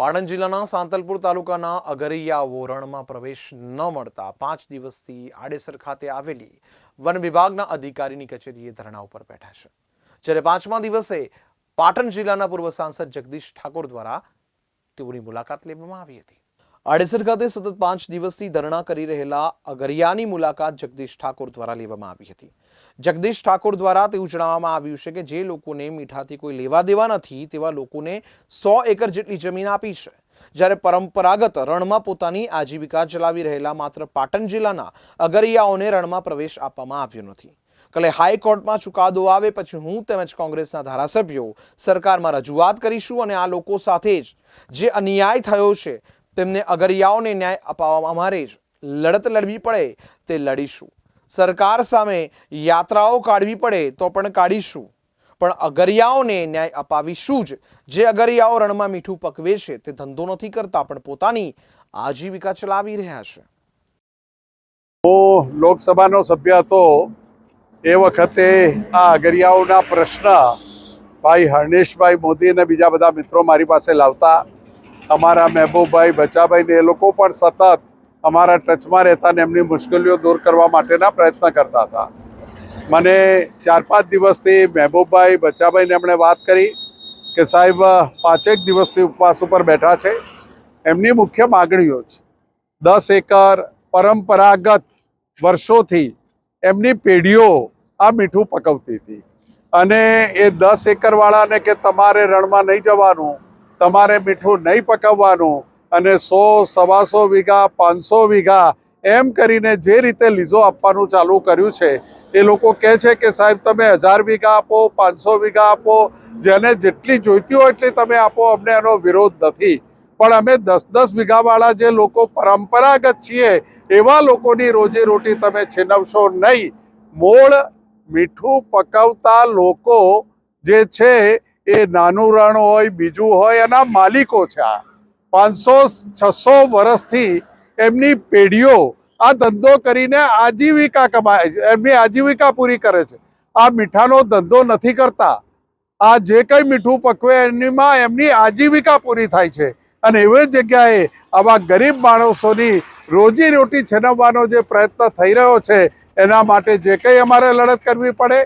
પાટણ જિલ્લાના સાંતલપુર તાલુકાના અગરિયા વોરણમાં પ્રવેશ ન મળતા પાંચ દિવસથી આડેસર ખાતે આવેલી વન વિભાગના અધિકારીની કચેરીએ ધરણા ઉપર બેઠા છે. જ્યારે પાંચમા દિવસે પાટણ જિલ્લાના પૂર્વ સાંસદ જગદીશ ઠાકોર દ્વારા તેઓની મુલાકાત લેવામાં આવી હતી. આડેસર ખાતે સતત પાંચ દિવસથી ધરણા કરી રહેલા અગરિયાની મુલાકાત જગદીશ ઠાકોર દ્વારા લેવામાં આવી હતી. જગદીશ ઠાકોર દ્વારા તેવું જણાવવામાં આવ્યું છે કે જે લોકોને મીઠાથી કોઈ લેવા દેવા નથી તેવા લોકોને સો એકર જેટલી જમીન આપી છે. જ્યારે પરંપરાગત રણમાં પોતાની આજીવિકા ચલાવી રહેલા માત્ર પાટણ જિલ્લાના અગરિયાઓને રણમાં પ્રવેશ આપવામાં આવ્યો નથી. કાલે હાઈકોર્ટમાં ચુકાદો આવે પછી હું તેમજ કોંગ્રેસના ધારાસભ્યો સરકારમાં રજૂઆત કરીશું અને આ લોકો સાથે જ જે અન્યાય થયો છે તેમને અગરિયાઓને ન્યાય અપાવવા અમારે જ લડત લડવી પડે તે લડીશું. સરકાર સામે યાત્રાઓ કાઢવી પડે તો પણ કાઢીશું. પણ અગરિયાઓને ન્યાય અપાવીશું જ. જે અગરિયાઓ રણમાં મીઠું પકવે છે તે ધંધો નથી કરતા, પણ પોતાની આજીવિકા ચલાવી રહ્યા છે. હું લોકસભાનો સભ્ય હતો. એ વખતે આ અગરિયાઓના પ્રશ્ન ભાઈ હર્ણેશભાઈ મોદી અને બીજા બધા મિત્રો મારી પાસે લાવતા. અમારા મહેબૂબભાઈ બચાભાઈ ને એ લોકો પણ સતત અમારા ટચમાં રહેતા ને એમની મુશ્કેલીઓ દૂર કરવા માટેના પ્રયત્ન કરતા હતા. મને ચાર પાંચ દિવસથી મહેબૂબભાઈ બચાભાઈને એમણે વાત કરી કે સાહેબ, પાંચેક દિવસથી ઉપવાસ ઉપર બેઠા છે. એમની મુખ્ય માગણીઓ છે. દસ એકર પરંપરાગત વર્ષોથી એમની પેઢીઓ આ મીઠું પકવતી હતી. અને એ દસ એકરવાળાને કે તમારે રણમાં નહીં જવાનું તમારે મીઠું નહીં પકવવાનું અને સો, સવાસો વીઘા, પાંચસો વીઘા એમ કરીને જે રીતે લીઝો આપવાનું ચાલુ કર્યું છે, એ લોકો કહે છે કે સાહેબ તમે હજાર વીઘા આપો, પાંચસો વીઘા આપો, જેને જેટલી જોઈતી હોય એટલી તમે આપો, અમને એનો વિરોધ નથી. પણ અમે દસ દસ વીઘાવાળા જે લોકો પરંપરાગત છીએ, એવા લોકોની રોજી રોટી તમે છીનવશો નહીં. મૂળ મીઠું પકવતા લોકો જે છે એ નાનું રણ હોય, બીજું હોય, એના માલિકો છે આ. પાંચસો, છસો વર્ષથી એમની પેઢીઓ આ ધંધો કરીને આજીવિકા કમાય છે, એમની આજીવિકા પૂરી કરે છે. આ મીઠાનો ધંધો નથી કરતા. આ જે કંઈ મીઠું પકવે એમનીમાં એમની આજીવિકા પૂરી થાય છે. અને એવી જગ્યાએ આવા ગરીબ માણસોની રોજી રોટી છીનવવાનો જે પ્રયત્ન થઈ રહ્યો છે, એના માટે જે કંઈ અમારે લડત કરવી પડે